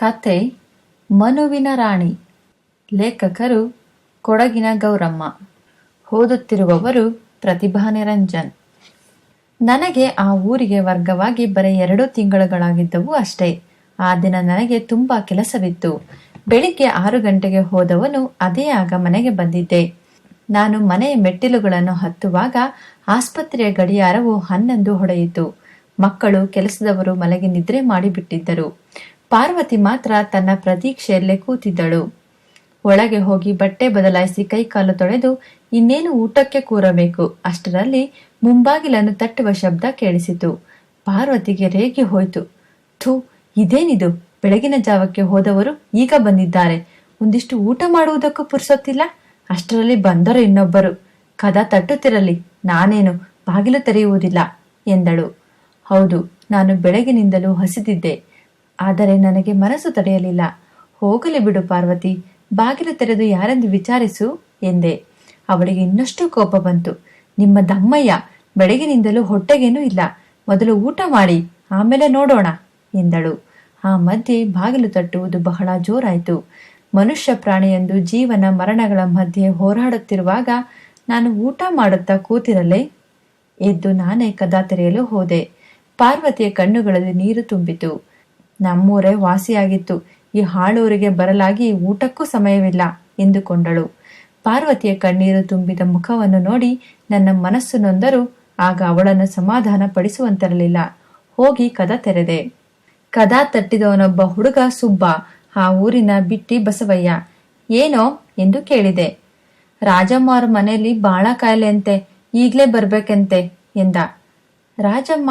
ಕತೆ ಮನುವಿನ ರಾಣಿ. ಲೇಖಕರು ಕೊಡಗಿನ ಗೌರಮ್ಮ. ಓದುತ್ತಿರುವವರು ಪ್ರತಿಭಾ ನಿರಂಜನ್. ನನಗೆ ಆ ಊರಿಗೆ ವರ್ಗವಾಗಿ ಬರೀ ಎರಡು ತಿಂಗಳುಗಳಾಗಿದ್ದವು ಅಷ್ಟೇ. ಆ ದಿನ ನನಗೆ ತುಂಬ ಕೆಲಸವಿತ್ತು. ಬೆಳಿಗ್ಗೆ ಆರು ಗಂಟೆಗೆ ಹೋದವನು ಅದೇ ಆಗ ಮನೆಗೆ ಬಂದಿದ್ದೆ. ನಾನು ಮನೆಯ ಮೆಟ್ಟಿಲುಗಳನ್ನು ಹತ್ತುವಾಗ ಆಸ್ಪತ್ರೆಯ ಗಡಿಯಾರವು ಹನ್ನೊಂದು ಹೊಡೆಯಿತು. ಮಕ್ಕಳು ಕೆಲಸದವರು ಮಲಗಿ ನಿದ್ರೆ ಮಾಡಿಬಿಟ್ಟಿದ್ದರು. ಪಾರ್ವತಿ ಮಾತ್ರ ತನ್ನ ಪ್ರತೀಕ್ಷೆಯಲ್ಲೇ ಕೂತಿದ್ದಳು. ಒಳಗೆ ಹೋಗಿ ಬಟ್ಟೆ ಬದಲಾಯಿಸಿ ಕೈಕಾಲು ತೊಳೆದು ಇನ್ನೇನು ಊಟಕ್ಕೆ ಕೂರಬೇಕು ಅಷ್ಟರಲ್ಲಿ ಮುಂಬಾಗಿಲನ್ನು ತಟ್ಟುವ ಶಬ್ದ ಕೇಳಿಸಿತು. ಪಾರ್ವತಿಗೆ ರೇಗಿ ಹೋಯ್ತು. ಥೂ, ಇದೇನಿದು? ಬೆಳಗಿನ ಜಾವಕ್ಕೆ ಹೋದವರು ಈಗ ಬಂದಿದ್ದಾರೆ. ಒಂದಿಷ್ಟು ಊಟ ಮಾಡುವುದಕ್ಕೂ ಪುರ್ಸೊತ್ತಿಲ್ಲ. ಅಷ್ಟರಲ್ಲಿ ಬಂದರು ಇನ್ನೊಬ್ಬರು. ಕದ ತಟ್ಟುತ್ತಿರಲಿ, ನಾನೇನು ಬಾಗಿಲು ತೆರೆಯುವುದಿಲ್ಲ ಎಂದಳು. ಹೌದು, ನಾನು ಬೆಳಗಿನಿಂದಲೂ ಹಸಿದಿದ್ದೆ. ಆದರೆ ನನಗೆ ಮನಸ್ಸು ತಡೆಯಲಿಲ್ಲ. ಹೋಗಲಿ ಬಿಡು ಪಾರ್ವತಿ, ಬಾಗಿಲು ತೆರೆದು ಯಾರೆಂದು ವಿಚಾರಿಸು ಎಂದೆ. ಅವಳಿಗೆ ಇನ್ನಷ್ಟು ಕೋಪ ಬಂತು. ನಿಮ್ಮ ದಮ್ಮಯ್ಯ ಬೆಳಗಿನಿಂದಲೂ ಹೊಟ್ಟೆಗೇನೂ ಇಲ್ಲ. ಮೊದಲು ಊಟ ಮಾಡಿ, ಆಮೇಲೆ ನೋಡೋಣ ಎಂದಳು. ಆ ಮಧ್ಯೆ ಬಾಗಿಲು ತಟ್ಟುವುದು ಬಹಳ ಜೋರಾಯಿತು. ಮನುಷ್ಯ ಪ್ರಾಣಿಯೊಂದು ಜೀವನ ಮರಣಗಳ ಮಧ್ಯೆ ಹೋರಾಡುತ್ತಿರುವಾಗ ನಾನು ಊಟ ಮಾಡುತ್ತಾ ಕೂತಿರಲೇ ಎದ್ದು ನಾನೇ ಕದ ತೆರೆಯಲು ಹೋದೆ. ಪಾರ್ವತಿಯ ಕಣ್ಣುಗಳಲ್ಲಿ ನೀರು ತುಂಬಿತು. ನಮ್ಮೂರೇ ವಾಸಿಯಾಗಿತ್ತು. ಈ ಹಾಳೂರಿಗೆ ಬರಲಾಗಿ ಊಟಕ್ಕೂ ಸಮಯವಿಲ್ಲ ಎಂದುಕೊಂಡಳು. ಪಾರ್ವತಿಯ ಕಣ್ಣೀರು ತುಂಬಿದ ಮುಖವನ್ನು ನೋಡಿ ನನ್ನ ಮನಸ್ಸು ನೊಂದರೂ. ಆಗ ಅವಳನ್ನು ಸಮಾಧಾನ ಪಡಿಸುವಂತಿರಲಿಲ್ಲ ಹೋಗಿ ಕದ ತೆರೆದೆ. ಕದ ತಟ್ಟಿದವನೊಬ್ಬ ಹುಡುಗ ಸುಬ್ಬ, ಆ ಊರಿನ ಬಿಟ್ಟಿ ಬಸವಯ್ಯ. ಏನೋ ಎಂದು ಕೇಳಿದೆ. ರಾಜಮ್ಮ ಮನೆಯಲ್ಲಿ ಬಾಳ ಕಾಯಿಲೆ ಅಂತೆ ಈಗ್ಲೇ ಬರ್ಬೇಕಂತೆ ಎಂದ. ರಾಜಮ್ಮ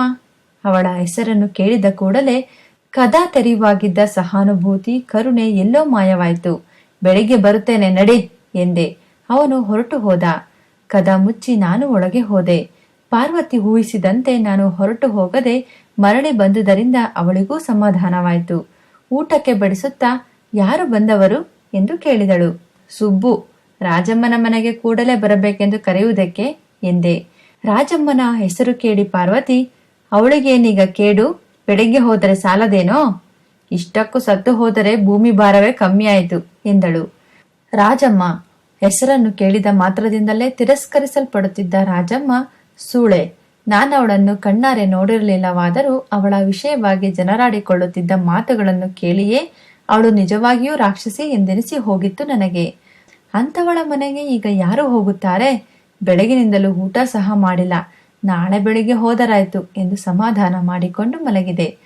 ಅವಳ ಹೆಸರನ್ನು ಕೇಳಿದ ಕೂಡಲೇ ಕದಾ ತೆರೆಯುವಾಗಿದ್ದ ಸಹಾನುಭೂತಿ, ಕರುಣೆ ಎಲ್ಲೋ ಮಾಯವಾಯಿತು. ಬೆಳಿಗ್ಗೆ ಬರುತ್ತೇನೆ, ನಡಿ ಎಂದೆ. ಅವನು ಹೊರಟು ಹೋದ. ಕದ ಮುಚ್ಚಿ ನಾನು ಒಳಗೆ ಹೋದೆ. ಪಾರ್ವತಿ ಊಹಿಸಿದಂತೆ ನಾನು ಹೊರಟು ಹೋಗದೆ ಮರಳಿ ಬಂದುದರಿಂದ ಅವಳಿಗೂ ಸಮಾಧಾನವಾಯಿತು. ಊಟಕ್ಕೆ ಬಡಿಸುತ್ತಾ ಯಾರು ಬಂದವರು ಎಂದು ಕೇಳಿದಳು. ಸುಬ್ಬು, ರಾಜಮ್ಮನ ಮನೆಗೆ ಕೂಡಲೇ ಬರಬೇಕೆಂದು ಕರೆಯುವುದಕ್ಕೆ ಎಂದೆ. ರಾಜಮ್ಮನ ಹೆಸರು ಕೇಳಿ ಪಾರ್ವತಿ, ಅವಳಿಗೇನೀಗ ಕೇಡು? ಬೆಳಿಗ್ಗೆ ಹೋದರೆ ಸಾಲದೇನೋ? ಇಷ್ಟಕ್ಕೂ ಸತ್ತು ಹೋದರೆ ಭೂಮಿ ಭಾರವೇ ಕಮ್ಮಿ ಆಯಿತು, ಎಂದಳು. ರಾಜಮ್ಮ, ಹೆಸರನ್ನು ಕೇಳಿದ ಮಾತ್ರದಿಂದಲೇ ತಿರಸ್ಕರಿಸಲ್ಪಡುತ್ತಿದ್ದ ರಾಜಮ್ಮ, ಸೂಳೆ, ನಾನು ಅವಳನ್ನು ಕಣ್ಣಾರೆ ನೋಡಿರಲಿಲ್ಲವಾದರೂ ಅವಳ ವಿಷಯವಾಗಿ ಜನರಾಡಿಕೊಳ್ಳುತ್ತಿದ್ದ ಮಾತುಗಳನ್ನು ಕೇಳಿಯೇ ಅವಳು ನಿಜವಾಗಿಯೂ ರಾಕ್ಷಸಿ ಎಂದೆನಿಸಿ ಹೋಗಿತ್ತು ನನಗೆ. ಅಂಥವಳ ಮನೆಗೆ ಈಗ ಯಾರು ಹೋಗುತ್ತಾರೆ? ಬೆಳಗಿನಿಂದಲೂ ಊಟ ಸಹ ಮಾಡಿಲ್ಲ. ನಾಳೆ ಬೆಳಿಗ್ಗೆ ಹೋದರಾಯ್ತು ಎಂದು ಸಮಾಧಾನ ಮಾಡಿಕೊಂಡು ಮಲಗಿದೆ.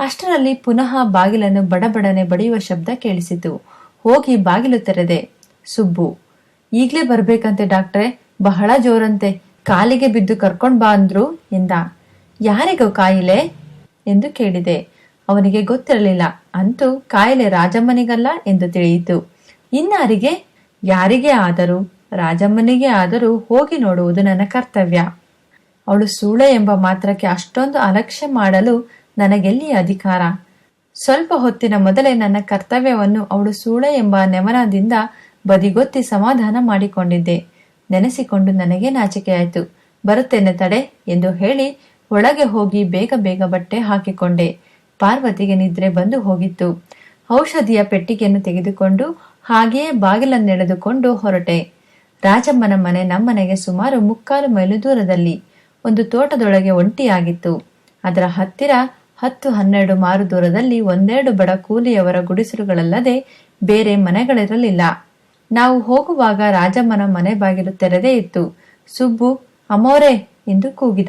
ಅಷ್ಟರಲ್ಲಿ ಪುನಃ ಬಾಗಿಲನ್ನು ಬಡಬಡನೆ ಬಡಿಯುವ ಶಬ್ದ ಕೇಳಿಸಿತು. ಹೋಗಿ ಬಾಗಿಲು ತೆರೆದೆ. ಸುಬ್ಬು, ಈಗ್ಲೇ ಬರ್ಬೇಕಂತೆ ಡಾಕ್ಟ್ರೆ, ಬಹಳ ಜೋರಂತೆ, ಕಾಲಿಗೆ ಬಿದ್ದು ಕರ್ಕೊಂಡ್ ಬಾ ಅಂದ್ರು ಎಂದ. ಯಾರಿಗೋ ಕಾಯಿಲೆ? ಎಂದು ಕೇಳಿದೆ. ಅವನಿಗೆ ಗೊತ್ತಿರಲಿಲ್ಲ. ಅಂತೂ ಕಾಯಿಲೆ ರಾಜಮ್ಮನಿಗಲ್ಲ ಎಂದು ತಿಳಿಯಿತು. ಇನ್ನಾರಿಗೆ? ಯಾರಿಗೆ ಆದರೂ? ರಾಜಮ್ಮನಿಗೆ ಆದರೂ ಹೋಗಿ ನೋಡುವುದು ನನ್ನ ಕರ್ತವ್ಯ. ಅವಳು ಸೂಳೆ ಎಂಬ ಮಾತ್ರಕ್ಕೆ ಅಷ್ಟೊಂದು ಅಲಕ್ಷ್ಯ ಮಾಡಲು ನನಗೆಲ್ಲಿ ಅಧಿಕಾರ? ಸ್ವಲ್ಪ ಹೊತ್ತಿನ ಮೊದಲೇ ನನ್ನ ಕರ್ತವ್ಯವನ್ನು ಅವಳು ಸೂಳೆ ಎಂಬ ನೆವನದಿಂದ ಬದಿಗೊತ್ತಿ ಸಮಾಧಾನ ಮಾಡಿಕೊಂಡಿದ್ದೆ. ನೆನೆಸಿಕೊಂಡು ನನಗೆ ನಾಚಿಕೆಯಾಯಿತು. ಬರುತ್ತೇನೆ ತಡೆ ಎಂದು ಹೇಳಿ ಒಳಗೆ ಹೋಗಿ ಬೇಗ ಬೇಗ ಬಟ್ಟೆ ಹಾಕಿಕೊಂಡೆ. ಪಾರ್ವತಿಗೆ ನಿದ್ರೆ ಬಂದು ಹೋಗಿತ್ತು. ಔಷಧಿಯ ಪೆಟ್ಟಿಗೆಯನ್ನು ತೆಗೆದುಕೊಂಡು ಹಾಗೆಯೇ ಬಾಗಿಲನ್ನೆಳೆದುಕೊಂಡು ಹೊರಟೆ. ರಾಜಮ್ಮನ ಮನೆ ನಮ್ಮನೆಗೆ ಸುಮಾರು ಮುಕ್ಕಾಲು ಮೈಲು ದೂರದಲ್ಲಿ. ಒಂದು ತೋಟದೊಳಗೆ ಒಂಟಿಯಾಗಿತ್ತು. ಅದರ ಹತ್ತಿರ ಹತ್ತು ಹನ್ನೆರಡು ಮಾರು ದೂರದಲ್ಲಿ ಒಂದೆರಡು ಬಡ ಕೂಲಿಯವರ ಗುಡಿಸಲುಗಳಲ್ಲದೆ ಬೇರೆ ಮನೆಗಳಿರಲಿಲ್ಲ. ನಾವು ಹೋಗುವಾಗ ರಾಜಮ್ಮನ ಮನೆ ಬಾಗಿಲು ತೆರೆದೇ ಇತ್ತು. ಸುಬ್ಬು, ಅಮೋರೆ ಎಂದು ಕೂಗಿದ.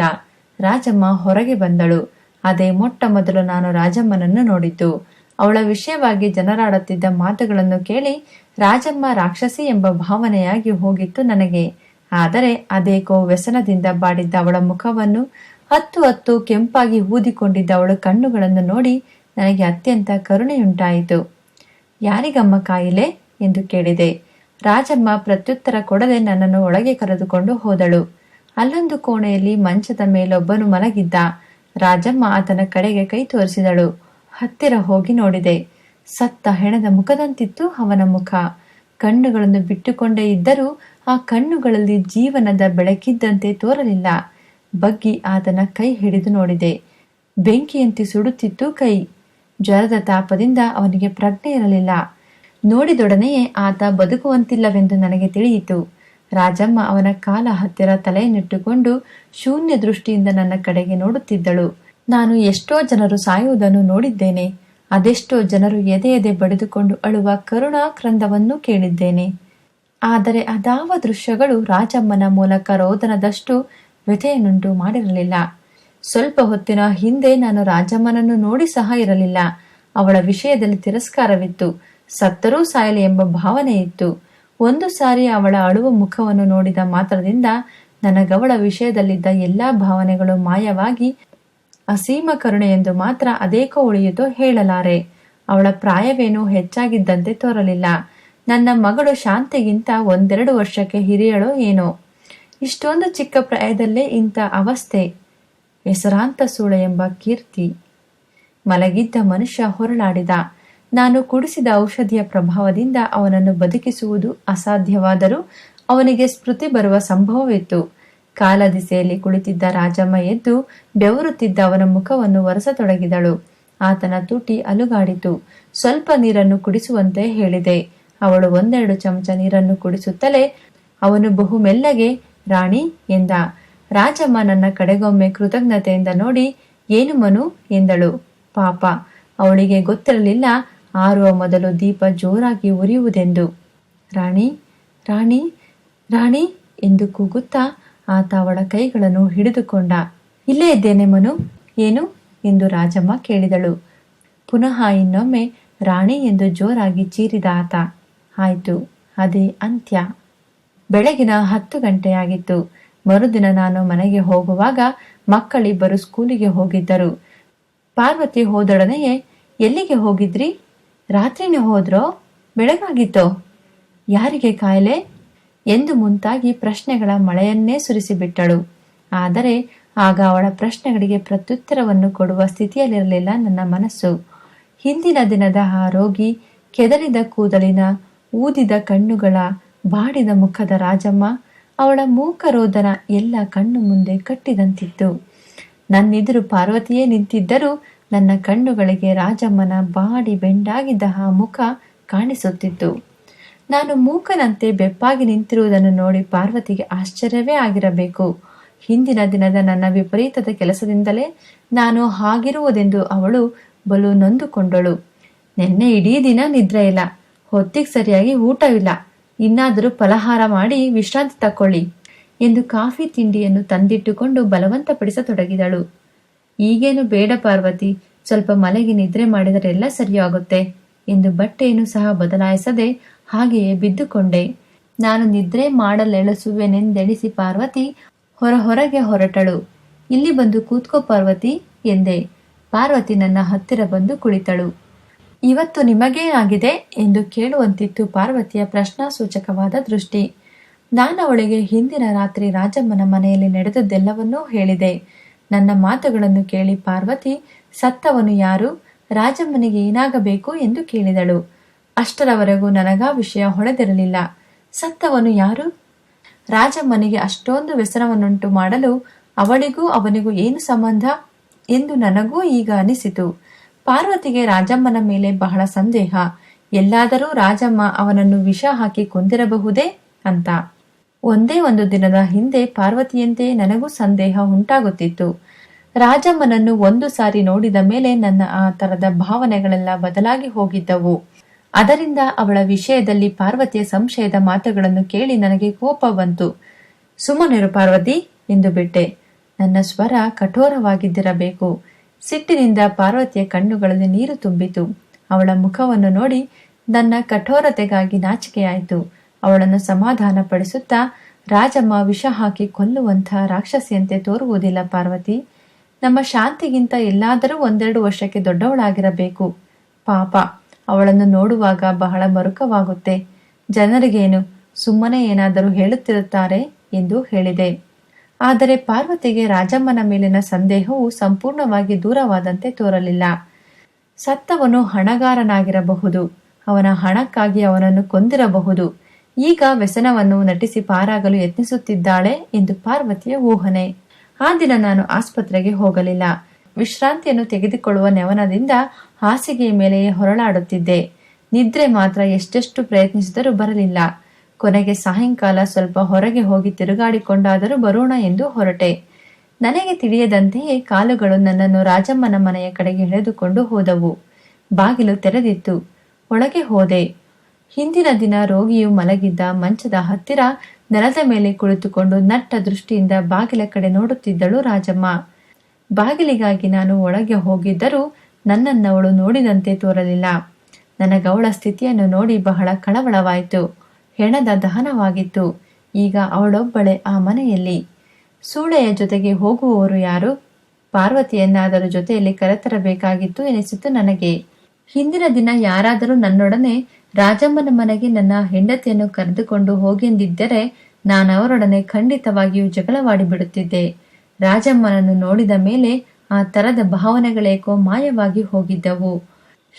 ರಾಜಮ್ಮ ಹೊರಗೆ ಬಂದಳು. ಅದೇ ಮೊಟ್ಟ ಮೊದಲು ನಾನು ರಾಜಮ್ಮನನ್ನು ನೋಡಿದ್ದು. ಅವಳ ವಿಷಯವಾಗಿ ಜನರಾಡುತ್ತಿದ್ದ ಮಾತುಗಳನ್ನು ಕೇಳಿ ರಾಜಮ್ಮ ರಾಕ್ಷಸಿ ಎಂಬ ಭಾವನೆಯಾಗಿ ಹೋಗಿತ್ತು ನನಗೆ. ಆದರೆ ಅದೇಕೋ ವ್ಯಸನದಿಂದ ಬಾಡಿದ್ದ ಅವಳ ಮುಖವನ್ನು ಹತ್ತು ಹತ್ತು ಕೆಂಪಾಗಿ ಊದಿಕೊಂಡಿದ್ದ ಅವಳ ಕಣ್ಣುಗಳನ್ನು ನೋಡಿ ನನಗೆ ಅತ್ಯಂತ ಕರುಣೆಯುಂಟಾಯಿತು. ಯಾರಿಗಮ್ಮ ಕಾಯಿಲೆ? ಎಂದು ಕೇಳಿದೆ. ರಾಜಮ್ಮ ಪ್ರತ್ಯುತ್ತರ ಕೊಡದೆ ನನ್ನನ್ನು ಒಳಗೆ ಕರೆದುಕೊಂಡು ಹೋದಳು. ಅಲ್ಲೊಂದು ಕೋಣೆಯಲ್ಲಿ ಮಂಚದ ಮೇಲೊಬ್ಬನು ಮಲಗಿದ್ದ. ರಾಜಮ್ಮ ಆತನ ಕಡೆಗೆ ಕೈ ತೋರಿಸಿದಳು. ಹತ್ತಿರ ಹೋಗಿ ನೋಡಿದೆ. ಸತ್ತ ಹೆಣದ ಮುಖದಂತಿತ್ತು ಅವನ ಮುಖ. ಕಣ್ಣುಗಳನ್ನು ಬಿಟ್ಟುಕೊಂಡೇ ಇದ್ದರೂ ಆ ಕಣ್ಣುಗಳಲ್ಲಿ ಜೀವನದ ಬೆಳಕಿದ್ದಂತೆ ತೋರಲಿಲ್ಲ. ಬಗ್ಗಿ ಆತನ ಕೈ ಹಿಡಿದು ನೋಡಿದೆ. ಬೆಂಕಿಯಂತೆ ಸುಡುತ್ತಿತ್ತು ಕೈ. ಜ್ವರದ ತಾಪದಿಂದ ಅವನಿಗೆ ಪ್ರಜ್ಞೆ ಇರಲಿಲ್ಲ. ನೋಡಿದೊಡನೆಯೇ ಆತ ಬದುಕುವಂತಿಲ್ಲವೆಂದು ನನಗೆ ತಿಳಿಯಿತು. ರಾಜಮ್ಮ ಅವನ ಕಾಲ ಹತ್ತಿರ ತಲೆಯನ್ನಿಟ್ಟುಕೊಂಡು ಶೂನ್ಯ ದೃಷ್ಟಿಯಿಂದ ನನ್ನ ಕಡೆಗೆ ನೋಡುತ್ತಿದ್ದಳು. ನಾನು ಎಷ್ಟೋ ಜನರು ಸಾಯುವುದನ್ನು ನೋಡಿದ್ದೇನೆ. ಅದೆಷ್ಟೋ ಜನರು ಎದೆ ಎದೆ ಬಡಿದುಕೊಂಡು ಅಳುವ ಕರುಣಾ ಕ್ರಂದವನ್ನು ಕೇಳಿದ್ದೇನೆ. ಆದರೆ ಅದಾವ ದೃಶ್ಯಗಳು ರಾಜಮ್ಮನ ಮೂಲಕ ರೋದನದಷ್ಟು ವ್ಯಥೆಯನ್ನುಂಟು ಮಾಡಿರಲಿಲ್ಲ. ಸ್ವಲ್ಪ ಹೊತ್ತಿನ ಹಿಂದೆ ನಾನು ರಾಜಮ್ಮನನ್ನು ನೋಡಿ ಸಹ ಇರಲಿಲ್ಲ. ಅವಳ ವಿಷಯದಲ್ಲಿ ತಿರಸ್ಕಾರವಿತ್ತು. ಸತ್ತರೂ ಸಾಯಲಿ ಎಂಬ ಭಾವನೆ ಇತ್ತು. ಒಂದು ಸಾರಿ ಅವಳ ಅಳುವ ಮುಖವನ್ನು ನೋಡಿದ ಮಾತ್ರದಿಂದ ನನಗವಳ ವಿಷಯದಲ್ಲಿದ್ದ ಎಲ್ಲಾ ಭಾವನೆಗಳು ಮಾಯವಾಗಿ ಅಸೀಮ ಕರುಣೆ ಎಂದು ಮಾತ್ರ ಅದೇಕೋ ಉಳಿಯಿತೋ ಹೇಳಲಾರೆ. ಅವಳ ಪ್ರಾಯವೇನೂ ಹೆಚ್ಚಾಗಿದ್ದಂತೆ ತೋರಲಿಲ್ಲ. ನನ್ನ ಮಗಳು ಶಾಂತಿಗಿಂತ ಒಂದೆರಡು ವರ್ಷಕ್ಕೆ ಹಿರಿಯಳೋ ಏನೋ? ಇಷ್ಟೊಂದು ಚಿಕ್ಕ ಪ್ರಾಯದಲ್ಲೇ ಇಂಥ ಅವಸ್ಥೆ. ಹೆಸರಾಂತ ಸೂಳೆ ಎಂಬ ಕೀರ್ತಿ. ಮಲಗಿದ್ದ ಮನುಷ್ಯ ಹೊರಳಾಡಿದ. ನಾನು ಕುಡಿಸಿದ ಔಷಧಿಯ ಪ್ರಭಾವದಿಂದ ಅವನನ್ನು ಬದುಕಿಸುವುದು ಅಸಾಧ್ಯವಾದರೂ ಅವನಿಗೆ ಸ್ಮೃತಿ ಬರುವ ಸಂಭವವಿತ್ತು. ಕಾಲ ದಿಸೆಯಲ್ಲಿ ಕುಳಿತಿದ್ದ ರಾಜಮ್ಮ ಎದ್ದು ಬೆವರುತ್ತಿದ್ದ ಅವನ ಮುಖವನ್ನು ಒರೆಸತೊಡಗಿದಳು. ಆತನ ತುಟಿ ಅಲುಗಾಡಿತು. ಸ್ವಲ್ಪ ನೀರನ್ನು ಕುಡಿಸುವಂತೆ ಹೇಳಿದೆ. ಅವಳು ಒಂದೆರಡು ಚಮಚ ನೀರನ್ನು ಕುಡಿಸುತ್ತಲೇ ಅವನು ಬಹು ಮೆಲ್ಲಗೆ ರಾಣಿ ಎಂದ. ರಾಜಮ್ಮ ನನ್ನ ಕಡೆಗೊಮ್ಮೆ ಕೃತಜ್ಞತೆಯಿಂದ ನೋಡಿ, ಏನು ಮನು? ಎಂದಳು. ಪಾಪ, ಅವಳಿಗೆ ಗೊತ್ತಿರಲಿಲ್ಲ, ಆರುವ ಮೊದಲು ದೀಪ ಜೋರಾಗಿ ಉರಿಯುವುದೆಂದು. ರಾಣಿ ರಾಣಿ ರಾಣಿ ಎಂದು ಕೂಗುತ್ತಾ ಆತ ಅವಳ ಕೈಗಳನ್ನು ಹಿಡಿದುಕೊಂಡ. ಇಲ್ಲೇ ಇದ್ದೇನೆ ಮನು. ಏನು? ಎಂದು ರಾಜಮ್ಮ ಕೇಳಿದಳು. ಪುನಃ ಇನ್ನೊಮ್ಮೆ, ರಾಣಿ ಎಂದು ಜೋರಾಗಿ ಚೀರಿದ ಆತ. ಆಯ್ತು. ಅದೇ ಅಂತ್ಯ. ಬೆಳಗಿನ ಹತ್ತು ಗಂಟೆಯಾಗಿತ್ತು. ಮರುದಿನ ನಾನು ಮನೆಗೆ ಹೋಗುವಾಗ ಮಕ್ಕಳಿಬ್ಬರು ಸ್ಕೂಲಿಗೆ ಹೋಗಿದ್ದರು. ಪಾರ್ವತಿ ಹೋದೊಡನೆಯೇ, ಎಲ್ಲಿಗೆ ಹೋಗಿದ್ರಿ? ರಾತ್ರಿನೇ ಹೋದ್ರೋ? ಬೆಳಗಾಗಿತ್ತೋ? ಯಾರಿಗೆ ಕಾಯಿಲೆ? ಎಂದು ಮುಂತಾಗಿ ಪ್ರಶ್ನೆಗಳ ಮಳೆಯನ್ನೇ ಸುರಿಸಿಬಿಟ್ಟಳು. ಆದರೆ ಆಗ ಅವಳ ಪ್ರಶ್ನೆಗಳಿಗೆ ಪ್ರತ್ಯುತ್ತರವನ್ನು ಕೊಡುವ ಸ್ಥಿತಿಯಲ್ಲಿರಲಿಲ್ಲ ನನ್ನ ಮನಸ್ಸು. ಹಿಂದಿನ ದಿನದ ಆ ರೋಗಿ ಕೆದರಿದ ಕೂದಲಿನ ಊದಿದ ಕಣ್ಣುಗಳ ಬಾಡಿದ ಮುಖದ ರಾಜಮ್ಮ ಅವಳ ಮೂಕರೋದನ ಎಲ್ಲ ಕಣ್ಣು ಮುಂದೆ ಕಟ್ಟಿದಂತಿತ್ತು. ನನ್ನೆದುರು ಪಾರ್ವತಿಯೇ ನಿಂತಿದ್ದರೂ ನನ್ನ ಕಣ್ಣುಗಳಿಗೆ ರಾಜಮ್ಮನ ಬಾಡಿ ಬೆಂಡಾಗಿದ್ದ ಆ ಮುಖ ಕಾಣಿಸುತ್ತಿತ್ತು. ನಾನು ಮೂಕನಂತೆ ಬೆಪ್ಪಾಗಿ ನಿಂತಿರುವುದನ್ನು ನೋಡಿ ಪಾರ್ವತಿಗೆ ಆಶ್ಚರ್ಯವೇ ಆಗಿರಬೇಕು. ಹಿಂದಿನ ದಿನದ ನನ್ನ ವಿಪರೀತದ ಕೆಲಸದಿಂದಲೇ ನಾನು ಹಾಗಿರುವುದೆಂದು ಅವಳು ಬಲು ನೊಂದುಕೊಂಡಳು. ನಿನ್ನೆ ಇಡೀ ದಿನ ನಿದ್ರೆ ಇಲ್ಲ ಹೊತ್ತಿಗೆ ಸರಿಯಾಗಿ ಊಟವಿಲ್ಲ ಇನ್ನಾದರೂ ಫಲಹಾರ ಮಾಡಿ ವಿಶ್ರಾಂತಿ ತಕ್ಕೊಳ್ಳಿ ಎಂದು ಕಾಫಿ ತಿಂಡಿಯನ್ನು ತಂದಿಟ್ಟುಕೊಂಡು ಬಲವಂತಪಡಿಸತೊಡಗಿದಳು. ಈಗೇನು ಬೇಡ ಪಾರ್ವತಿ, ಸ್ವಲ್ಪ ಮಲಗಿ ನಿದ್ರೆ ಮಾಡಿದರೆ ಎಲ್ಲ ಸರಿಯಾಗುತ್ತೆ ಎಂದು ಬಟ್ಟೆಯನ್ನು ಸಹ ಬದಲಾಯಿಸದೆ ಹಾಗೆಯೇ ಬಿದ್ದುಕೊಂಡೆ. ನಾನು ನಿದ್ರೆ ಮಾಡಲೆಳಸುವೆನೆಂದೆಣಿಸಿ ಪಾರ್ವತಿ ಹೊರ ಹೊರಗೆ ಹೊರಟಳು. ಇಲ್ಲಿ ಬಂದು ಕೂತ್ಕೋ ಪಾರ್ವತಿ, ಎಂದೆ. ಪಾರ್ವತಿ ನನ್ನ ಹತ್ತಿರ ಬಂದು ಕುಳಿತಳು. ಇವತ್ತು ನಿಮಗೇ ಆಗಿದೆ ಎಂದು ಕೇಳುವಂತಿತ್ತು ಪಾರ್ವತಿಯ ಪ್ರಶ್ನಾಸೂಚಕವಾದ ದೃಷ್ಟಿ. ನಾನು ಅವಳಿಗೆ ಹಿಂದಿನ ರಾತ್ರಿ ರಾಜಮ್ಮನ ಮನೆಯಲ್ಲಿ ನಡೆದದ್ದೆಲ್ಲವನ್ನೂ ಹೇಳಿದೆ. ನನ್ನ ಮಾತುಗಳನ್ನು ಕೇಳಿ ಪಾರ್ವತಿ, ಸತ್ತವನು ಯಾರು? ರಾಜಮ್ಮನಿಗೆ ಏನಾಗಬೇಕು ಎಂದು ಕೇಳಿದಳು. ಅಷ್ಟರವರೆಗೂ ನನಗಾ ವಿಷಯ ಹೊಳೆದಿರಲಿಲ್ಲ. ಸತ್ತವನು ಯಾರು? ರಾಜಮ್ಮನಿಗೆ ಅಷ್ಟೊಂದು ವ್ಯಸನವನ್ನುಂಟು ಮಾಡಲು ಅವಳಿಗೂ ಅವನಿಗೂ ಏನು ಸಂಬಂಧ? ಎಂದು ನನಗೂ ಈಗ ಅನಿಸಿತು. ಪಾರ್ವತಿಗೆ ರಾಜಮ್ಮನ ಮೇಲೆ ಬಹಳ ಸಂದೇಹ. ಎಲ್ಲಾದರೂ ರಾಜಮ್ಮ ಅವನನ್ನು ವಿಷ ಹಾಕಿ ಕೊಂದಿರಬಹುದೇ? ಅಂತ. ಒಂದೇ ಒಂದು ದಿನದ ಹಿಂದೆ ಪಾರ್ವತಿಯಂತೆ ನನಗೂ ಸಂದೇಹ ಉಂಟಾಗುತ್ತಿತ್ತು. ರಾಜಮ್ಮನನ್ನು ಒಂದು ಸಾರಿ ನೋಡಿದ ಮೇಲೆ ನನ್ನ ಆ ತರದ ಭಾವನೆಗಳೆಲ್ಲ ಬದಲಾಗಿ ಹೋಗಿದ್ದವು. ಅದರಿಂದ ಅವಳ ವಿಷಯದಲ್ಲಿ ಪಾರ್ವತಿಯ ಸಂಶಯದ ಮಾತುಗಳನ್ನು ಕೇಳಿ ನನಗೆ ಕೋಪ ಬಂತು. ಸುಮ್ಮನಿರು ಪಾರ್ವತಿ, ಎಂದು ಬಿಟ್ಟೆ. ನನ್ನ ಸ್ವರ ಕಠೋರವಾಗಿದ್ದಿರಬೇಕು. ಸಿಟ್ಟಿನಿಂದ ಪಾರ್ವತಿಯ ಕಣ್ಣುಗಳಲ್ಲಿ ನೀರು ತುಂಬಿತು. ಅವಳ ಮುಖವನ್ನು ನೋಡಿ ನನ್ನ ಕಠೋರತೆಗಾಗಿ ನಾಚಿಕೆಯಾಯಿತು. ಅವಳನ್ನು ಸಮಾಧಾನಪಡಿಸುತ್ತಾ ರಾಜಮ್ಮ ವಿಷ ಹಾಕಿ ಕೊಲ್ಲುವಂಥ ರಾಕ್ಷಸಿಯಂತೆ ತೋರುವುದಿಲ್ಲ ಪಾರ್ವತಿ. ನಮ್ಮ ಶಾಂತಿಗಿಂತ ಎಲ್ಲಾದರೂ ಒಂದೆರಡು ವರ್ಷಕ್ಕೆ ದೊಡ್ಡವಳಾಗಿರಬೇಕು. ಪಾಪ, ಅವಳನ್ನು ನೋಡುವಾಗ ಬಹಳ ಮರುಕವಾಗುತ್ತೆ. ಜನರಿಗೇನು ಸುಮ್ಮನೆ ಏನಾದರೂ ಹೇಳುತ್ತಿರುತ್ತಾರೆ ಎಂದು ಹೇಳಿದೆ. ಆದರೆ ಪಾರ್ವತಿಗೆ ರಾಜಮ್ಮನ ಮೇಲಿನ ಸಂದೇಹವು ಸಂಪೂರ್ಣವಾಗಿ ದೂರವಾದಂತೆ ತೋರಲಿಲ್ಲ. ಸತ್ತವನು ಹಣಗಾರನಾಗಿರಬಹುದು. ಅವನ ಹಣಕ್ಕಾಗಿ ಅವನನ್ನು ಕೊಂದಿರಬಹುದು. ಈಗ ವ್ಯಸನವನ್ನು ನಟಿಸಿ ಪಾರಾಗಲು ಯತ್ನಿಸುತ್ತಿದ್ದಾಳೆ ಎಂದು ಪಾರ್ವತಿಯ ಊಹನೆ. ಆ ದಿನ ನಾನು ಆಸ್ಪತ್ರೆಗೆ ಹೋಗಲಿಲ್ಲ. ವಿಶ್ರಾಂತಿಯನ್ನು ತೆಗೆದುಕೊಳ್ಳುವ ನೆವನದಿಂದ ಹಾಸಿಗೆಯ ಮೇಲೆಯೇ ಹೊರಳಾಡುತ್ತಿದ್ದೆ. ನಿದ್ರೆ ಮಾತ್ರ ಎಷ್ಟೆಷ್ಟು ಪ್ರಯತ್ನಿಸಿದರೂ ಬರಲಿಲ್ಲ. ಕೊನೆಗೆ ಸಾಯಂಕಾಲ ಸ್ವಲ್ಪ ಹೊರಗೆ ಹೋಗಿ ತಿರುಗಾಡಿಕೊಂಡಾದರೂ ಬರೋಣ ಎಂದು ಹೊರಟೆ. ನನಗೆ ತಿಳಿಯದಂತೆಯೇ ಕಾಲುಗಳು ನನ್ನನ್ನು ರಾಜಮ್ಮನ ಮನೆಯ ಕಡೆಗೆ ಎಳೆದುಕೊಂಡು ಹೋದವು. ಬಾಗಿಲು ತೆರೆದಿತ್ತು. ಒಳಗೆ ಹೋದೆ. ಹಿಂದಿನ ದಿನ ರೋಗಿಯು ಮಲಗಿದ್ದ ಮಂಚದ ಹತ್ತಿರ ನೆಲದ ಮೇಲೆ ಕುಳಿತುಕೊಂಡು ನಟ್ಟ ದೃಷ್ಟಿಯಿಂದ ಬಾಗಿಲ ಕಡೆ ನೋಡುತ್ತಿದ್ದಳು ರಾಜಮ್ಮ. ಬಾಗಿಲಿಗಾಗಿ ನಾನು ಒಳಗೆ ಹೋಗಿದ್ದರೂ ನನ್ನನ್ನವಳು ನೋಡಿದಂತೆ ತೋರಲಿಲ್ಲ. ನನಗವಳ ಸ್ಥಿತಿಯನ್ನು ನೋಡಿ ಬಹಳ ಕಳವಳವಾಯಿತು. ಹೆಣದ ದಹನವಾಗಿತ್ತು. ಈಗ ಅವಳೊಬ್ಬಳೆ ಆ ಮನೆಯಲ್ಲಿ. ಸೂಳೆಯ ಜೊತೆಗೆ ಹೋಗುವವರು ಯಾರು? ಪಾರ್ವತಿಯನ್ನಾದರೂ ಜೊತೆಯಲ್ಲಿ ಕರೆತರಬೇಕಾಗಿತ್ತು ಎನಿಸಿತು ನನಗೆ. ಹಿಂದಿನ ದಿನ ಯಾರಾದರೂ ನನ್ನೊಡನೆ ರಾಜಮ್ಮನ ಮನೆಗೆ ನನ್ನ ಹೆಂಡತಿಯನ್ನು ಕರೆದುಕೊಂಡು ಹೋಗೆಂದಿದ್ದರೆ ನಾನವರೊಡನೆ ಖಂಡಿತವಾಗಿಯೂ ಜಗಳವಾಡಿ ಬಿಡುತ್ತಿದ್ದೆ. ರಾಜಮ್ಮನನ್ನು ನೋಡಿದ ಮೇಲೆ ಆ ತರದ ಭಾವನೆಗಳೇಕೋ ಮಾಯವಾಗಿ ಹೋಗಿದ್ದವು.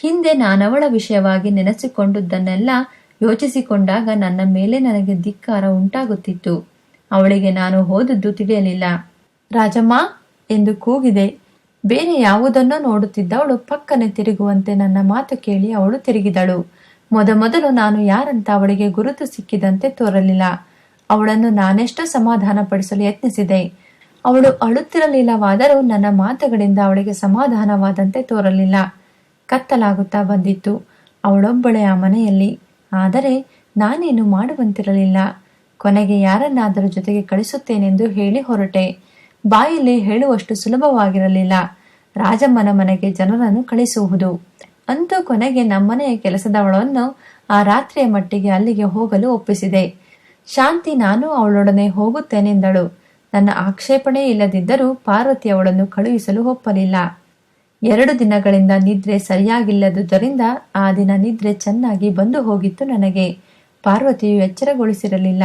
ಹಿಂದೆ ನಾನವಳ ವಿಷಯವಾಗಿ ನೆನೆಸಿಕೊಂಡುದನ್ನೆಲ್ಲ ಯೋಚಿಸಿಕೊಂಡಾಗ ನನ್ನ ಮೇಲೆ ನನಗೆ ಧಿಕ್ಕಾರ ಉಂಟಾಗುತ್ತಿತ್ತು. ಅವಳಿಗೆ ನಾನು ಹೋದದ್ದು ತಿಳಿಯಲಿಲ್ಲ. ರಾಜಮ್ಮ, ಎಂದು ಕೂಗಿದೆ. ಬೇರೆ ಯಾವುದನ್ನೋ ನೋಡುತ್ತಿದ್ದವಳು ಪಕ್ಕನೆ ತಿರುಗುವಂತೆ ನನ್ನ ಮಾತು ಕೇಳಿ ಅವಳು ತಿರುಗಿದಳು. ಮೊದಮೊದಲು ನಾನು ಯಾರಂತ ಅವಳಿಗೆ ಗುರುತು ಸಿಕ್ಕಿದಂತೆ ತೋರಲಿಲ್ಲ. ಅವಳನ್ನು ನಾನೆಷ್ಟೋ ಸಮಾಧಾನಪಡಿಸಲು ಯತ್ನಿಸಿದೆ. ಅವಳು ಅಳುತ್ತಿರಲಿಲ್ಲವಾದರೂ ನನ್ನ ಮಾತುಗಳಿಂದ ಅವಳಿಗೆ ಸಮಾಧಾನವಾದಂತೆ ತೋರಲಿಲ್ಲ. ಕತ್ತಲಾಗುತ್ತಾ ಬಂದಿತ್ತು. ಅವಳೊಬ್ಬಳೆ ಆ ಮನೆಯಲ್ಲಿ. ಆದರೆ ನಾನೇನು ಮಾಡುವಂತಿರಲಿಲ್ಲ. ಕೊನೆಗೆ ಯಾರನ್ನಾದರೂ ಜೊತೆಗೆ ಕಳಿಸುತ್ತೇನೆಂದು ಹೇಳಿ ಹೊರಟೆ. ಬಾಯಲ್ಲಿ ಹೇಳುವಷ್ಟು ಸುಲಭವಾಗಿರಲಿಲ್ಲ. ರಾಜಮ್ಮನ ಮನೆಗೆ ಜನರನ್ನು ಕಳಿಸುವುದು. ಅಂತೂ ಕೊನೆಗೆ ನಮ್ಮನೆಯ ಕೆಲಸದವಳನ್ನು ಆ ರಾತ್ರಿಯ ಮಟ್ಟಿಗೆ ಅಲ್ಲಿಗೆ ಹೋಗಲು ಒಪ್ಪಿಸಿದೆ. ಶಾಂತಿ ನಾನು ಅವಳೊಡನೆ ಹೋಗುತ್ತೇನೆಂದಳು. ನನ್ನ ಆಕ್ಷೇಪಣೆ ಇಲ್ಲದಿದ್ದರೂ ಪಾರ್ವತಿ ಅವಳನ್ನು ಕಳುಹಿಸಲು ಒಪ್ಪಲಿಲ್ಲ. ಎರಡು ದಿನಗಳಿಂದ ನಿದ್ರೆ ಸರಿಯಾಗಿಲ್ಲದುದರಿಂದ ಆ ದಿನ ನಿದ್ರೆ ಚೆನ್ನಾಗಿ ಬಂದು ಹೋಗಿತ್ತು ನನಗೆ. ಪಾರ್ವತಿಯು ಎಚ್ಚರಗೊಳಿಸಿರಲಿಲ್ಲ.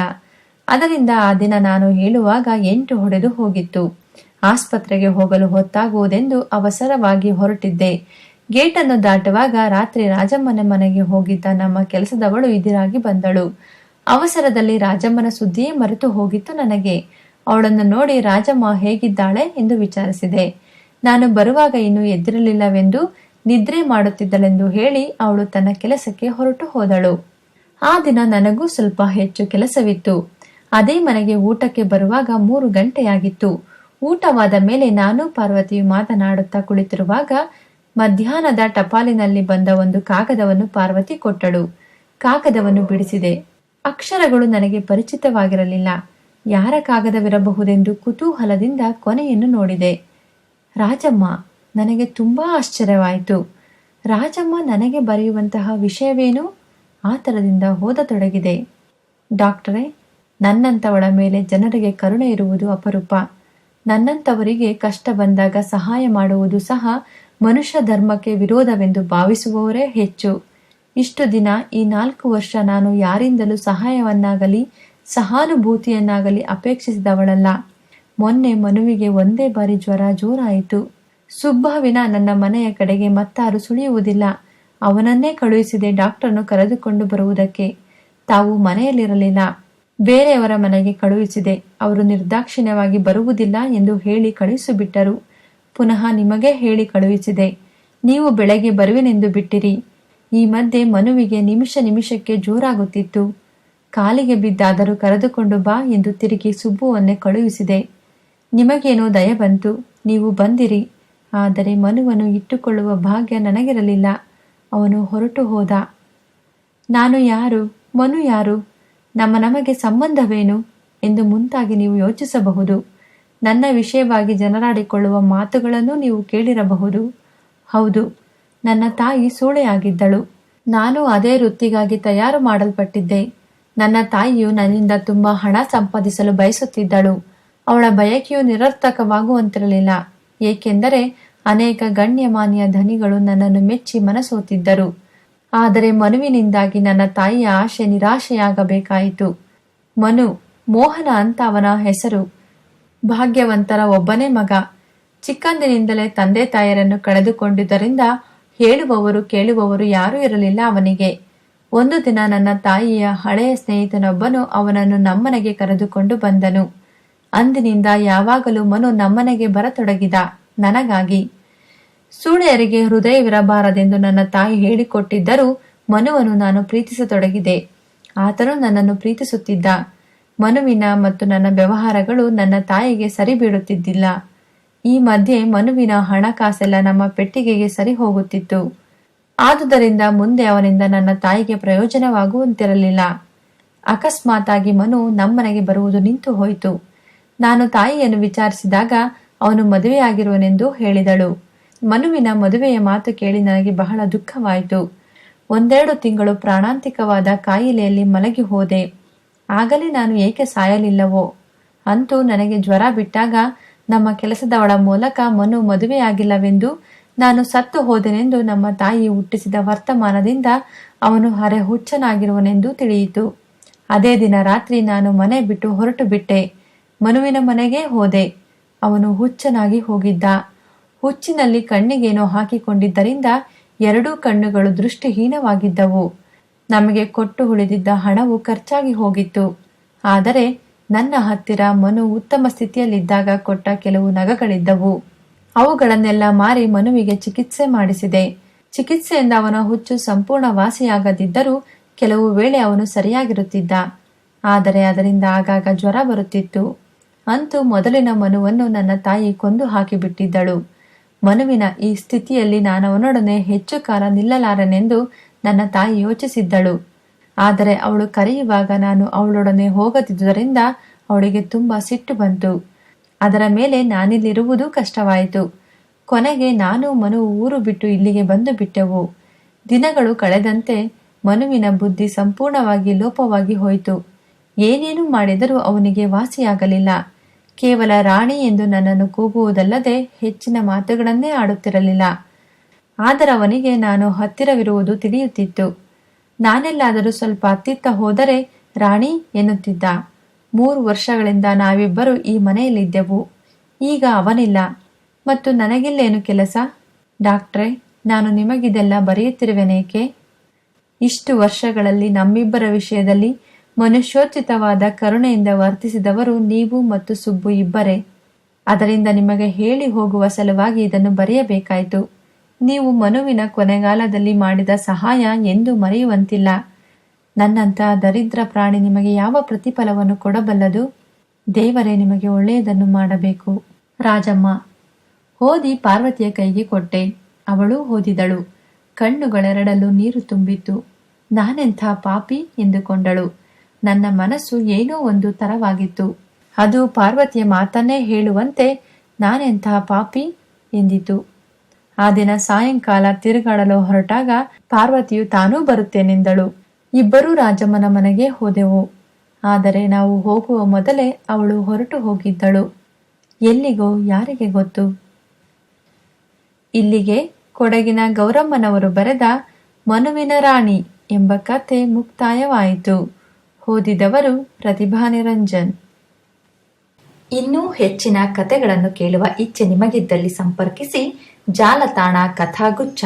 ಅದರಿಂದ ಆ ದಿನ ನಾನು ಹೇಳುವಾಗ ಎಂಟು ಹೊಡೆದು ಹೋಗಿತ್ತು. ಆಸ್ಪತ್ರೆಗೆ ಹೋಗಲು ಹೊತ್ತಾಗುವುದೆಂದು ಅವಸರವಾಗಿ ಹೊರಟಿದ್ದೆ. ಗೇಟನ್ನು ದಾಟುವಾಗ ರಾತ್ರಿ ರಾಜಮ್ಮನ ಮನೆಗೆ ಹೋಗಿದ್ದ ನಮ್ಮ ಕೆಲಸದವಳು ಇದಿರಾಗಿ ಬಂದಳು. ಅವಸರದಲ್ಲಿ ರಾಜಮ್ಮನ ಸುದ್ದಿಯೇ ಮರೆತು ಹೋಗಿತ್ತು ನನಗೆ. ಅವಳನ್ನು ನೋಡಿ ರಾಜಮ್ಮ ಹೇಗಿದ್ದಾಳೆ ಎಂದು ವಿಚಾರಿಸಿದೆ. ನಾನು ಬರುವಾಗ ಇನ್ನೂ ಎದ್ದಿರಲಿಲ್ಲವೆಂದು ನಿದ್ರೆ ಮಾಡುತ್ತಿದ್ದಳೆಂದು ಹೇಳಿ ಅವಳು ತನ್ನ ಕೆಲಸಕ್ಕೆ ಹೊರಟು ಹೋದಳು. ಆ ದಿನ ನನಗೂ ಸ್ವಲ್ಪ ಹೆಚ್ಚು ಕೆಲಸವಿತ್ತು. ಅದೇ ಮನೆಗೆ ಊಟಕ್ಕೆ ಬರುವಾಗ ಮೂರು ಗಂಟೆಯಾಗಿತ್ತು. ಊಟವಾದ ಮೇಲೆ ನಾನು ಪಾರ್ವತಿಯು ಮಾತನಾಡುತ್ತಾ ಕುಳಿತಿರುವಾಗ ಮಧ್ಯಾಹ್ನದ ಟಪಾಲಿನಲ್ಲಿ ಬಂದ ಒಂದು ಕಾಗದವನ್ನು ಪಾರ್ವತಿ ಕೊಟ್ಟಳು. ಕಾಗದವನ್ನು ಬಿಡಿಸಿದೆ. ಅಕ್ಷರಗಳು ನನಗೆ ಪರಿಚಿತವಾಗಿರಲಿಲ್ಲ. ಯಾರ ಕಾಗದವಿರಬಹುದೆಂದು ಕುತೂಹಲದಿಂದ ಕೊನೆಯನ್ನು ನೋಡಿದೆ. ರಾಜಮ್ಮ, ನನಗೆ ತುಂಬ ಆಶ್ಚರ್ಯವಾಯಿತು. ರಾಜಮ್ಮ ನನಗೆ ಬರೆಯುವಂತಹ ವಿಷಯವೇನು? ಆತರದಿಂದ ಓದತೊಡಗಿದೆ. ಡಾಕ್ಟರೇ ನನ್ನಂಥವಳ ಮೇಲೆ ಜನರಿಗೆ ಕರುಣೆ ಇರುವುದು ಅಪರೂಪ. ನನ್ನಂಥವರಿಗೆ ಕಷ್ಟ ಬಂದಾಗ ಸಹಾಯ ಮಾಡುವುದು ಸಹ ಮನುಷ್ಯ ಧರ್ಮಕ್ಕೆ ವಿರೋಧವೆಂದು ಭಾವಿಸುವವರೇ ಹೆಚ್ಚು. ಇಷ್ಟು ದಿನ ಈ ನಾಲ್ಕು ವರ್ಷ ನಾನು ಯಾರಿಂದಲೂ ಸಹಾಯವನ್ನಾಗಲಿ, ಸಹಾನುಭೂತಿಯನ್ನಾಗಲಿ ಅಪೇಕ್ಷಿಸಿದವಳಲ್ಲ. ಮೊನ್ನೆ ಮನುವಿಗೆ ಒಂದೇ ಬಾರಿ ಜ್ವರ ಜೋರಾಯಿತು. ಸುಬ್ಬಾವಿನ ನನ್ನ ಮನೆಯ ಕಡೆಗೆ ಮತ್ತಾರು ಸುಳಿಯುವುದಿಲ್ಲ. ಅವನನ್ನೇ ಕಳುಹಿಸಿದೆ ಡಾಕ್ಟರ್ನು ಕರೆದುಕೊಂಡು ಬರುವುದಕ್ಕೆ. ತಾವು ಮನೆಯಲ್ಲಿರಲಿಲ್ಲ. ಬೇರೆಯವರ ಮನೆಗೆ ಕಳುಹಿಸಿದೆ. ಅವರು ನಿರ್ದಾಕ್ಷಿಣ್ಯವಾಗಿ ಬರುವುದಿಲ್ಲ ಎಂದು ಹೇಳಿ ಕಳುಹಿಸಿಬಿಟ್ಟರು. ಪುನಃ ನಿಮಗೆ ಹೇಳಿ ಕಳುಹಿಸಿದೆ. ನೀವು ಬೆಳಗ್ಗೆ ಬರುವೆನೆಂದು ಬಿಟ್ಟಿರಿ. ಈ ಮಧ್ಯೆ ಮನುವಿಗೆ ನಿಮಿಷ ನಿಮಿಷಕ್ಕೆ ಜೋರಾಗುತ್ತಿತ್ತು. ಕಾಲಿಗೆ ಬಿದ್ದಾದರೂ ಕರೆದುಕೊಂಡು ಬಾ ಎಂದು ತಿರುಗಿ ಸುಬ್ಬುವನ್ನೇ ಕಳುಹಿಸಿದೆ. ನಿಮಗೇನೋ ದಯ ಬಂತು. ನೀವು ಬಂದಿರಿ. ಆದರೆ ಮನುವನ್ನು ಇಟ್ಟುಕೊಳ್ಳುವ ಭಾಗ್ಯ ನನಗಿರಲಿಲ್ಲ. ಅವನು ಹೊರಟು ಹೋದ. ನಾನು ಯಾರು? ಮನು ಯಾರು? ನಮ್ಮ ನಮಗೆ ಸಂಬಂಧವೇನು? ಎಂದು ಮುಂತಾಗಿ ನೀವು ಯೋಚಿಸಬಹುದು. ನನ್ನ ವಿಷಯವಾಗಿ ಜನರಾಡಿಕೊಳ್ಳುವ ಮಾತುಗಳನ್ನು ನೀವು ಕೇಳಿರಬಹುದು. ಹೌದು, ನನ್ನ ತಾಯಿ ಸೂಳೆಯಾಗಿದ್ದಳು. ನಾನು ಅದೇ ವೃತ್ತಿಗಾಗಿ ತಯಾರು ಮಾಡಲ್ಪಟ್ಟಿದ್ದೆ. ನನ್ನ ತಾಯಿಯು ನನ್ನಿಂದ ತುಂಬಾ ಹಣ ಸಂಪಾದಿಸಲು ಬಯಸುತ್ತಿದ್ದಳು. ಅವಳ ಬಯಕೆಯು ನಿರರ್ಥಕವಾಗುವಂತಿರಲಿಲ್ಲ, ಏಕೆಂದರೆ ಅನೇಕ ಗಣ್ಯಮಾನ್ಯ ಧನಿಗಳು ನನ್ನನ್ನು ಮೆಚ್ಚಿ ಮನಸೋತಿದ್ದರು. ಆದರೆ ಮನುವಿನಿಂದಾಗಿ ನನ್ನ ತಾಯಿಯ ಆಶೆ ನಿರಾಶೆಯಾಗಬೇಕಾಯಿತು. ಮನು, ಮೋಹನ ಅಂತ ಅವನ ಹೆಸರು. ಭಾಗ್ಯವಂತರ ಒಬ್ಬನೇ ಮಗ. ಚಿಕ್ಕಂದಿನಿಂದಲೇ ತಂದೆ ತಾಯರನ್ನು ಕಳೆದುಕೊಂಡಿದ್ದರಿಂದ ಹೇಳುವವರು ಕೇಳುವವರು ಯಾರೂ ಇರಲಿಲ್ಲ ಅವನಿಗೆ. ಒಂದು ದಿನ ನನ್ನ ತಾಯಿಯ ಹಳೆಯ ಸ್ನೇಹಿತನೊಬ್ಬನು ಅವನನ್ನು ನಮ್ಮನೆಗೆ ಕರೆದುಕೊಂಡು ಬಂದನು. ಅಂದಿನಿಂದ ಯಾವಾಗಲೂ ಮನು ನಮ್ಮನೆಗೆ ಬರತೊಡಗಿದ. ನನಗಾಗಿ ಸೂಳೆಯರಿಗೆ ಹೃದಯವಿರಬಾರದೆಂದು ನನ್ನ ತಾಯಿ ಹೇಳಿಕೊಟ್ಟಿದ್ದರೂ ಮನುವನ್ನು ನಾನು ಪ್ರೀತಿಸತೊಡಗಿದೆ. ಆತನು ನನ್ನನ್ನು ಪ್ರೀತಿಸುತ್ತಿದ್ದ. ಮನುವಿನ ಮತ್ತು ನನ್ನ ವ್ಯವಹಾರಗಳು ನನ್ನ ತಾಯಿಗೆ ಸರಿ ಬೀಳುತ್ತಿದ್ದಿಲ್ಲ ಈ ಮಧ್ಯೆ ಮನುವಿನ ಹಣಕಾಸೆಲ್ಲ ನಮ್ಮ ಪೆಟ್ಟಿಗೆಗೆ ಸರಿ ಹೋಗುತ್ತಿತ್ತು ಆದುದರಿಂದ ಮುಂದೆ ಅವನಿಂದ ನನ್ನ ತಾಯಿಗೆ ಪ್ರಯೋಜನವಾಗುವಂತಿರಲಿಲ್ಲ. ಅಕಸ್ಮಾತಾಗಿ ಮನು ನಮ್ಮನೆಗೆ ಬರುವುದು ನಿಂತು ಹೋಯಿತು ನಾನು ತಾಯಿಯನ್ನು ವಿಚಾರಿಸಿದಾಗ ಅವನು ಮದುವೆಯಾಗಿರುವನೆಂದು ಹೇಳಿದಳು. ಮನುವಿನ ಮದುವೆಯ ಮಾತು ಕೇಳಿ ನನಗೆ ಬಹಳ ದುಃಖವಾಯಿತು. ಒಂದೆರಡು ತಿಂಗಳು ಪ್ರಾಣಾಂತಿಕವಾದ ಕಾಯಿಲೆಯಲ್ಲಿ ಮಲಗಿ ಹೋದೆ. ಆಗಲೇ ನಾನು ಏಕೆ ಸಾಯಲಿಲ್ಲವೋ? ಅಂತೂ ನನಗೆ ಜ್ವರ ಬಿಟ್ಟಾಗ ನಮ್ಮ ಕೆಲಸದವಳ ಮೂಲಕ ಮನು ಮದುವೆಯಾಗಿಲ್ಲವೆಂದು ನಾನು ಸತ್ತು ಹೋದೆನೆಂದು ನಮ್ಮ ತಾಯಿ ಹುಟ್ಟಿಸಿದ ವರ್ತಮಾನದಿಂದ ಅವನು ಹರೆ ಹುಚ್ಚನಾಗಿರುವನೆಂದು ತಿಳಿಯಿತು. ಅದೇ ದಿನ ರಾತ್ರಿ ನಾನು ಮನೆ ಬಿಟ್ಟು ಹೊರಟು ಬಿಟ್ಟೆ ಮನುವಿನ ಮನೆಗೆ ಹೋದೆ. ಅವನು ಹುಚ್ಚನಾಗಿ ಹೋಗಿದ್ದ. ಹುಚ್ಚಿನಲ್ಲಿ ಕಣ್ಣಿಗೇನೋ ಹಾಕಿಕೊಂಡಿದ್ದರಿಂದ ಎರಡೂ ಕಣ್ಣುಗಳು ದೃಷ್ಟಿಹೀನವಾಗಿದ್ದವು. ನಮಗೆ ಕೊಟ್ಟು ಉಳಿದಿದ್ದ ಹಣವು ಖರ್ಚಾಗಿ ಹೋಗಿತ್ತು. ಆದರೆ ನನ್ನ ಹತ್ತಿರ ಮನು ಉತ್ತಮ ಸ್ಥಿತಿಯಲ್ಲಿದ್ದಾಗ ಕೊಟ್ಟ ಕೆಲವು ನಗಗಳಿದ್ದವು. ಅವುಗಳನ್ನೆಲ್ಲ ಮಾರಿ ಮನುವಿಗೆ ಚಿಕಿತ್ಸೆ ಮಾಡಿಸಿದೆ. ಚಿಕಿತ್ಸೆಯಿಂದ ಅವನ ಹುಚ್ಚು ಸಂಪೂರ್ಣ ವಾಸಿಯಾಗದಿದ್ದರೂ ಕೆಲವು ವೇಳೆ ಅವನು ಸರಿಯಾಗಿರುತ್ತಿದ್ದ. ಆದರೆ ಅದರಿಂದ ಆಗಾಗ ಜ್ವರ ಬರುತ್ತಿತ್ತು. ಅಂತೂ ಮೊದಲಿನ ಮನುವನ್ನು ನನ್ನ ತಾಯಿ ಕೊಂದು ಹಾಕಿಬಿಟ್ಟಿದ್ದಳು. ಮನುವಿನ ಈ ಸ್ಥಿತಿಯಲ್ಲಿ ನಾನು ಅವನೊಡನೆ ಹೆಚ್ಚು ಕಾಲ ನಿಲ್ಲಲಾರನೆಂದು ನನ್ನ ತಾಯಿ ಯೋಚಿಸಿದ್ದಳು. ಆದರೆ ಅವಳು ಕರೆಯುವಾಗ ನಾನು ಅವಳೊಡನೆ ಹೋಗದಿದ್ದುದರಿಂದ ಅವಳಿಗೆ ತುಂಬಾ ಸಿಟ್ಟು ಬಂತು. ಅದರ ಮೇಲೆ ನಾನಿಲ್ಲಿರುವುದು ಕಷ್ಟವಾಯಿತು. ಕೊನೆಗೆ ನಾನು ಮನು ಊರು ಬಿಟ್ಟು ಇಲ್ಲಿಗೆ ಬಂದು ಬಿಟ್ಟೆವು. ದಿನಗಳು ಕಳೆದಂತೆ ಮನುವಿನ ಬುದ್ಧಿ ಸಂಪೂರ್ಣವಾಗಿ ಲೋಪವಾಗಿ ಹೋಯಿತು. ಏನೇನು ಮಾಡಿದರೂ ಅವನಿಗೆ ವಾಸಿಯಾಗಲಿಲ್ಲ. ಕೇವಲ ರಾಣಿ ಎಂದು ನನ್ನನ್ನು ಕೂಗುವುದಲ್ಲದೆ ಹೆಚ್ಚಿನ ಮಾತುಗಳನ್ನೇ ಆಡುತ್ತಿರಲಿಲ್ಲ. ಆದರೆ ಅವನಿಗೆ ನಾನು ಹತ್ತಿರವಿರುವುದು ತಿಳಿಯುತ್ತಿತ್ತು. ನಾನೆಲ್ಲಾದರೂ ಸ್ವಲ್ಪ ಅತ್ತಿತ್ತ ಹೋದರೆ ರಾಣಿ ಎನ್ನುತ್ತಿದ್ದ. ಮೂರು ವರ್ಷಗಳಿಂದ ನಾವಿಬ್ಬರು ಈ ಮನೆಯಲ್ಲಿದ್ದೆವು. ಈಗ ಅವನಿಲ್ಲ. ಮತ್ತು ನನಗಿಲ್ಲೇನು ಕೆಲಸ? ಡಾಕ್ಟ್ರೇ, ನಾನು ನಿಮಗಿದೆಲ್ಲ ಬರೆಯುತ್ತಿರುವೆನೇಕೆ? ಇಷ್ಟು ವರ್ಷಗಳಲ್ಲಿ ನಮ್ಮಿಬ್ಬರ ವಿಷಯದಲ್ಲಿ ಮನುಷ್ಯೋಚಿತವಾದ ಕರುಣೆಯಿಂದ ವರ್ತಿಸಿದವರು ನೀವು ಮತ್ತು ಸುಬ್ಬು ಇಬ್ಬರೇ. ಅದರಿಂದ ನಿಮಗೆ ಹೇಳಿ ಹೋಗುವ ಸಲುವಾಗಿ ಇದನ್ನು ಬರೆಯಬೇಕಾಯಿತು. ನೀವು ಮನುವಿನ ಕೊನೆಗಾಲದಲ್ಲಿ ಮಾಡಿದ ಸಹಾಯ ಎಂದು ಮರೆಯುವಂತಿಲ್ಲ. ನನ್ನಂತಹ ದರಿದ್ರ ಪ್ರಾಣಿ ನಿಮಗೆ ಯಾವ ಪ್ರತಿಫಲವನ್ನು ಕೊಡಬಲ್ಲದು? ದೇವರೇ, ನಿಮಗೆ ಒಳ್ಳೆಯದನ್ನು ಮಾಡಬೇಕು. ರಾಜಮ್ಮ ಓದಿ ಪಾರ್ವತಿಯ ಕೈಗೆ ಕೊಟ್ಟೆ. ಅವಳು ಓದಿದಳು ಕಣ್ಣುಗಳೆರಡಲ್ಲೂ ನೀರು ತುಂಬಿತ್ತು. ನಾನೆಂಥ ಪಾಪಿ? ಎಂದುಕೊಂಡಳು. ನನ್ನ ಮನಸ್ಸು ಏನೋ ಒಂದು ತರವಾಗಿತ್ತು. ಅದು ಪಾರ್ವತಿಯ ಮಾತನ್ನೇ ಹೇಳುವಂತೆ ನಾನೆಂತಹ ಪಾಪಿ? ಎಂದಿತು. ಆ ದಿನ ಸಾಯಂಕಾಲ ತಿರುಗಾಡಲು ಹೊರಟಾಗ ಪಾರ್ವತಿಯು ತಾನೂ ಬರುತ್ತೇನೆಂದಳು. ಇಬ್ಬರೂ ರಾಜಮ್ಮನ ಮನೆಗೆ ಹೋದೆವು. ಆದರೆ ನಾವು ಹೋಗುವ ಮೊದಲೇ ಅವಳು ಹೊರಟು ಹೋಗಿದ್ದಳು. ಎಲ್ಲಿಗೋ ಯಾರಿಗೆ ಗೊತ್ತು? ಇಲ್ಲಿಗೆ ಕೊಡಗಿನ ಗೌರಮ್ಮನವರು ಬರೆದ ಮನುವಿನ ರಾಣಿ ಎಂಬ ಕಥೆ ಮುಕ್ತಾಯವಾಯಿತು. ಓದಿದವರು ಪ್ರತಿಭಾ ನಿರಂಜನ್. ಇನ್ನೂ ಹೆಚ್ಚಿನ ಕಥೆಗಳನ್ನು ಕೇಳುವ ಇಚ್ಛೆ ನಿಮಗಿದ್ದಲ್ಲಿ ಸಂಪರ್ಕಿಸಿ ಜಾಲತಾಣ ಕಥಾಗುಚ್ಛ.